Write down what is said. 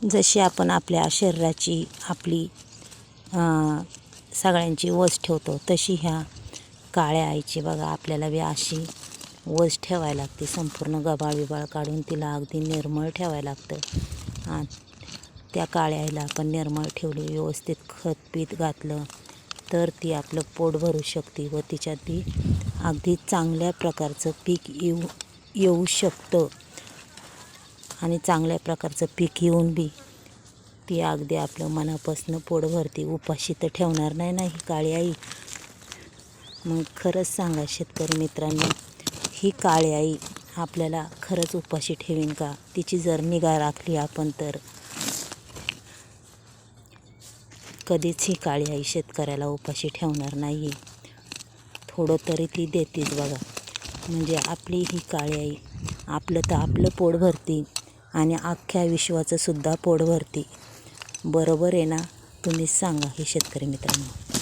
जशी आपण आपल्या शरीराची आपली सगळ्यांची वस ठेवतो तशी ह्या काळ्या आईची बघा आपल्याला बी अशी वस ठेवायला लागते. संपूर्ण गबाळ बिबाळ काढून तिला अगदी निर्मळ ठेवायला लागतं. त्या काळ्या आईला आपण निर्मळ ठेवली व्यवस्थित खत पीत घातलं तर ती आपलं पोट भरू शकते व तिच्यात ती अगदी चांगल्या प्रकारचं पीक येऊ येऊ शकतं. आणि चांगल्या प्रकारचं पीक येऊन बी ती अगदी आपलं मनापासून पोट भरती उपाशी तर ठेवणार नाही ना ही काळी आई. मग खरंच सांगा शेतकरी मित्रांनो ही काळी आई आपल्याला खरंच उपाशी ठेवीन का? तिची जर निगा राखली आपण तर. कधीच ही काळी आई शेतकऱ्याला उपाशी ठेवणार नाही थोडं तरी ती देतेच बघा. म्हणजे आपली ही काळी आई आपलं तर आपलं पोट भरती. आणि अख्ख्या विश्वाचंसुद्धा पोट भरती. बरोबर आहे ना? तुम्हीच सांगा हे शेतकरी मित्रांनो.